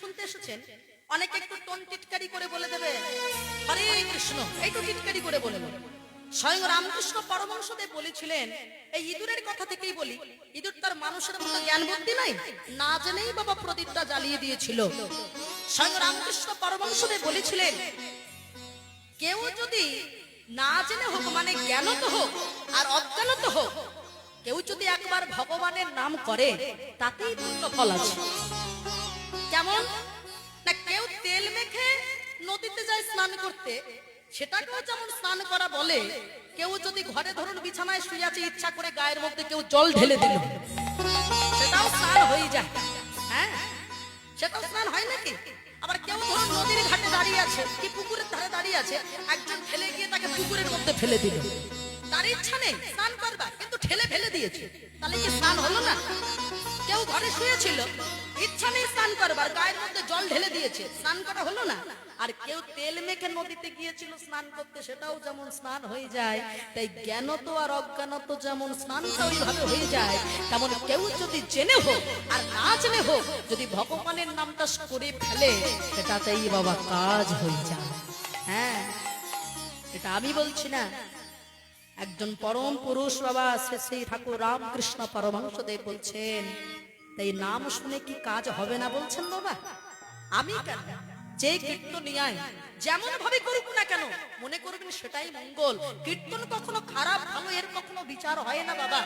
শুনতে এসেছেন, অনেকে একটু টোন টিটকারি করে বলে দেবে। হরে কৃষ্ণ একটু টিটকারি করে বলে স্বয়ং রামকৃষ্ণ পরমংশদেব বলেছিলেন, এই ইঁদুরের কথা থেকেই বলি, ইঁদুর তার মানুষের মতো জ্ঞান বুদ্ধি নাই, না জেনেই বাবা প্রদীপটা জ্বালিয়ে দিয়েছিল। স্বয়ং রামকৃষ্ণ পরমংশদেব বলেছিলেন, কেউ যদি না জেনে হোক মানে জ্ঞানত হোক আর অজ্ঞানত হোক, কেউ যদি একবার ভগবানের নাম করে, তাতেই পূর্ণ ফল আছে। কেমন না, কেউ তেল মেখে নদীতে যায় স্নান করতে, সেটাকেও যেমন স্নান করা বলে, কেউ যদি ঘরে ধরুন বিছানায় শুয়ে আছে, ইচ্ছা করে গায়ের মধ্যে কেউ জল ঢেলে দিল, সেটাও স্নান হয়ে যায় হ্যাঁ? সেটাও স্নান হয় নাকি? আবার কেউ ধরুন নদীর ঘাটে দাঁড়িয়ে আছে, কি পুকুরের ধারে দাঁড়িয়ে আছে, একজন ঠেলে গিয়ে তাকে পুকুরের মধ্যে ফেলে দিল। তার ইচ্ছা নেই স্নান করবার, কিন্তু ঠেলে ফেলে দিয়েছে। তাহলে কি স্নান হলো না? কেউ ঘরে শুয়েছিল। ইচ্ছা নেই স্নান করবার, গায়ের মধ্যে জল ঢেলে দিয়েছে। স্নান করা হলো না। আর কেউ তেল মেখে নদীতে গিয়েছিল স্নান করতে, সেটাও যেমন স্নান হয়ে যায়, তাই জ্ঞানত আর অজ্ঞানত যেমন স্নানটা ওইভাবে হয়ে যায়, তেমন কেউ যদি জেনে হোক আর না জেনে হোক, যদি ভগবানের নামটা করে ফেলে, সেটাতেই বাবা কাজ হয়ে যায়। হ্যাঁ এটা আমি বলছি না। একজন পরম পুরুষ বাবা শ্রী ঠাকুর রামকৃষ্ণ পরমহংসদেব বলছেন, তাই নাম শুনে কি কাজ হবে না বলছেন বাবা? আমি কেন? যে কীর্তন যেমন ভাবে করুক না কেন, মনে করবেন সেটাই মঙ্গল। কীর্তন কখনো খারাপ, ভালো, এর কখনো বিচার হয় না বাবা।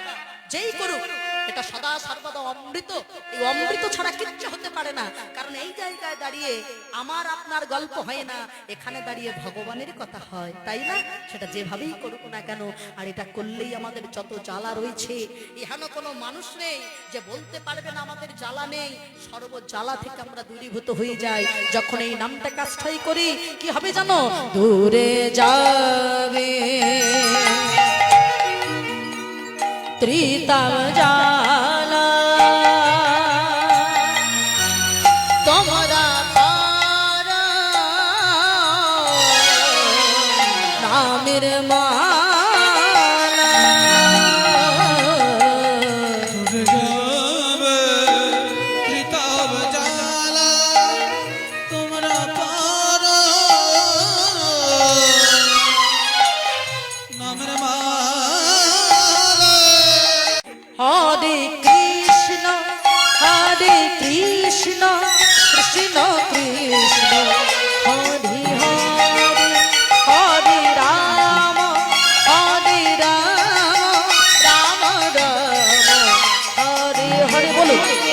যেই করুক এটা সদা সর্বদা অমৃত। এই অমৃত ছাড়া কিচ্ছু হতে পারে না। কারণ এই জায়গায় দাঁড়িয়ে আমার আপনার গল্প হয় না। এখানে দাঁড়িয়ে ভগবানের কথা হয়, তাই না? সেটা যেভাবেই করুক না কেন, আর এটা করলেই আমাদের যত জ্বালা রয়েছে এখানে কোনো মানুষ নেই যে বলতে পারবে না আমাদের জ্বালা নেই। সর্ব জ্বালা থেকে আমরা দূরীভূত হয়ে যাই। যখন এই নামটা কাজটাই করি, কি হবে জানো? দূরে যাবে। তৃতাম জানা। তোমরা পারা নামের মা Namah করে